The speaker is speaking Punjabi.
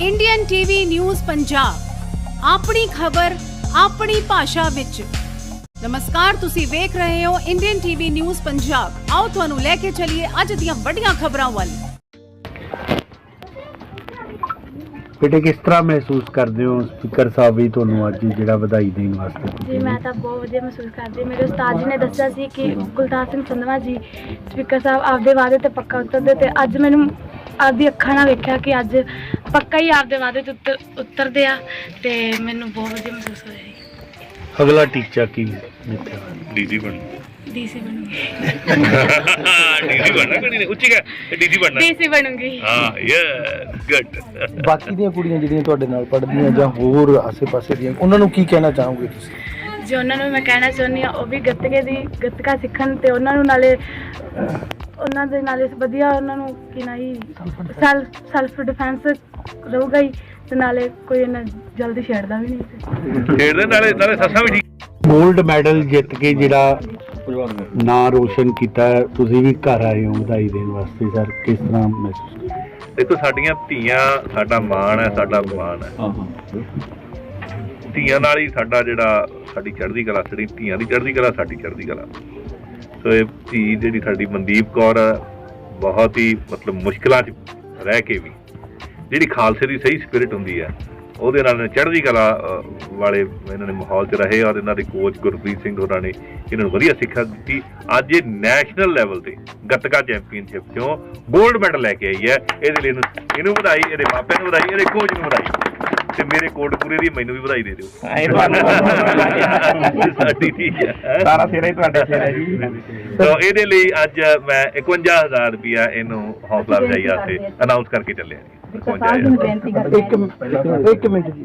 ਇੰਡੀਅਨ ਟੀਵੀ ਨਿਊਜ਼ ਪੰਜਾਬ ਆਪਣੀ ਖਬਰ ਆਪਣੀ ਭਾਸ਼ਾ ਵਿੱਚ। ਨਮਸਕਾਰ ਤੁਸੀਂ ਵੇਖ ਰਹੇ ਹੋ ਇੰਡੀਅਨ ਟੀਵੀ ਨਿਊਜ਼ ਪੰਜਾਬ ਆਓ ਤੁਹਾਨੂੰ ਲੈ ਕੇ ਚੱਲੀਏ ਅੱਜ ਦੀਆਂ ਵੱਡੀਆਂ ਖਬਰਾਂ ਵੱਲ। ਬੇਟੇ ਕਿਸ ਤਰ੍ਹਾਂ ਮਹਿਸੂਸ ਕਰਦੇ ਹੋ? ਸਪੀਕਰ ਸਾਹਿਬ ਵੀ ਤੁਹਾਨੂੰ ਅੱਜ ਜਿਹੜਾ ਵਧਾਈ ਦੇਣ ਵਾਸਤੇ ਜੀ ਮੈਂ ਤਾਂ ਬਹੁਤ ਵਧੀਆ ਮਹਿਸੂਸ ਕਰਦੀ ਹਾਂ। ਮੇਰੇ ਉਸਤਾਦ ਜੀ ਨੇ ਦੱਸਿਆ ਸੀ ਕਿ ਗੁਲਤਾਰ ਸਿੰਘ ਸੰਧਵਾ ਜੀ ਸਪੀਕਰ ਸਾਹਿਬ ਆਪਦੇ ਵਾਅਦੇ ਤੇ ਪੱਕਾ ਉਤਰਦੇ ਤੇ ਅੱਜ ਮੈਨੂੰ ਆਪਦੀ ਅੱਖਾਂ ਨਾਲ ਵੇਖਿਆ ਕਿ ਅੱਜ ਪੱਕਾ ਹੀ ਆਪਦੇ ਵਾਅਦੇ ਤੇ ਉੱਤਰ ਉਤਰਦੇ ਆ ਤੇ ਮੈਨੂੰ ਬਹੁਤ ਵਧੀਆ ਮਹਿਸੂਸ ਹੋ ਰਿਹਾ ਜੀ। ਅਗਲਾ ਟੀਚਾ ਕੀ ਮਿੱਥਿਆ? ਡੀਜੀ ਬਣ। ਡੀਸੀ ਬਣੂਗੀ। ਡੀਜੀ ਬਣਨਾ ਕਣੀ ਨੇ ਉੱਚੀ ਕਰ ਡੀਜੀ ਬਣਨਾ। ਡੀਸੀ ਬਣੂਗੀ। ਹਾਂ ਯੈਸ ਗੁੱਡ। ਬਾਕੀ ਦੀਆਂ ਕੁੜੀਆਂ ਜਿਹੜੀਆਂ ਤੁਹਾਡੇ ਨਾਲ ਪੜ੍ਹਦੀਆਂ ਜਾਂ ਹੋਰ ਆਸੇ-ਪਾਸੇ ਦੀਆਂ ਉਹਨਾਂ ਨੂੰ ਕੀ ਕਹਿਣਾ ਚਾਹੋਗੇ ਤੁਸੀਂ? ਜੋ ਉਹਨਾਂ ਨੂੰ ਮੈਂ ਕਹਿਣਾ ਚਾਹੁੰਦੀ ਆ ਉਹ ਵੀ ਗੱਤਕੇ ਦੀ ਗੱਤਕਾ ਸਿੱਖਣ ਤੇ ਉਹਨਾਂ ਨੂੰ ਨਾਲੇ ਉਹਨਾਂ ਦੇ ਨਾਲੇ ਵਧੀਆ ਉਹਨਾਂ ਨੂੰ ਕੀ ਨਾ ਹੀ ਸੈਲਫ ਸੈਲਫ ਡਿਫੈਂਸ ਰਹੂਗਾ ਹੀ ਤੇ ਨਾਲੇ ਕੋਈ ਇਹਨਾਂ ਜਲਦੀ ਛੇੜਦਾ ਵੀ ਨਹੀਂ ਤੇ ਖੇਡਦੇ ਨਾਲੇ ਨਾਲੇ ਸੱਸਾਂ ਵੀ ਠੀਕ। 골ਡ ਮੈਡਲ ਜਿੱਤ ਕੇ ਜਿਹੜਾ ਨਾਂ ਰੋਸ਼ਨ ਕੀਤਾ ਹੈ, ਤੁਸੀਂ ਵੀ ਘਰ ਆਏ ਹੋ ਵਧਾਈ ਦੇਣ ਵਾਸਤੇ ਸਰ ਕਿਸ ਤਰ੍ਹਾਂ ਮਹਿਸੂਸ? ਦੇਖੋ ਸਾਡੀਆਂ ਧੀਆਂ ਸਾਡਾ ਮਾਣ ਹੈ ਸਾਡਾ ਮਾਣ ਹੈ। ਧੀਆਂ ਨਾਲ ਹੀ ਸਾਡਾ ਜਿਹੜਾ ਸਾਡੀ ਚੜ੍ਹਦੀ ਕਲਾ ਸਾਡੀ ਧੀਆਂ ਦੀ ਚੜ੍ਹਦੀ ਕਲਾ ਸਾਡੀ ਚੜ੍ਹਦੀ ਕਲਾ। ਸੋ ਇਹ ਧੀ ਜਿਹੜੀ ਸਾਡੀ ਮਨਦੀਪ ਕੌਰ ਹੈ, ਬਹੁਤ ਹੀ ਮਤਲਬ ਮੁਸ਼ਕਲਾਂ 'ਚ ਰਹਿ ਕੇ ਵੀ ਜਿਹੜੀ ਖਾਲਸੇ ਦੀ ਸਹੀ ਸਪਿਰਿਟ ਹੁੰਦੀ ਹੈ ਉਹਦੇ ਨਾਲ ਚੜ੍ਹਦੀ ਕਲਾ ਵਾਲੇ ਇਹਨਾਂ ਨੇ ਮਾਹੌਲ 'ਚ ਰਹੇ ਔਰ ਇਹਨਾਂ ਦੇ ਕੋਚ ਗੁਰਪ੍ਰੀਤ ਸਿੰਘ ਹੋਰਾਂ ਨੇ ਇਹਨਾਂ ਨੂੰ ਵਧੀਆ ਸਿੱਖਿਆ ਦਿੱਤੀ। ਅੱਜ ਇਹ ਨੈਸ਼ਨਲ ਲੈਵਲ ਤੇ ਗੱਤਕਾ ਚੈਂਪੀਅਨਸ਼ਿਪ 'ਚੋਂ 골ਡ ਮੈਡਲ ਲੈ ਕੇ ਆਈ ਹੈ। ਇਹਦੇ ਲਈ ਇਹਨੂੰ ਇਹਨੂੰ ਵਧਾਈ ਇਹਦੇ ਮਾਪਿਆਂ ਨੂੰ ਵਧਾਈ ਇਹਦੇ ਕੋਚ ਨੂੰ ਵਧਾਈ। ਤੇ ਮੇਰੇ ਕੋਟਪੂਰੇ ਦੀ ਮੈਨੂੰ ਵੀ ਵਧਾਈ ਦੇ ਦਿਓ। ਸਾਡੀ ਠੀਕ ਹੈ। ਸਾਰਾ ਸਿਰਾ ਹੀ ਤੁਹਾਡੇ ਸਿਰ ਹੈ ਜੀ। ਸੋ ਇਹਦੇ ਲਈ ਅੱਜ ਮੈਂ 51000 ਰੁਪਿਆ ਇਹਨੂੰ ਹੌਸਲਾ ਅਫਜ਼ਾਈ ਵਾਸਤੇ ਅਨਾਉਂਸ ਕਰਕੇ ਚੱਲਿਆ। ਜੀ 51000 ਇੱਕ ਇੱਕ ਮਿੰਟ ਜੀ।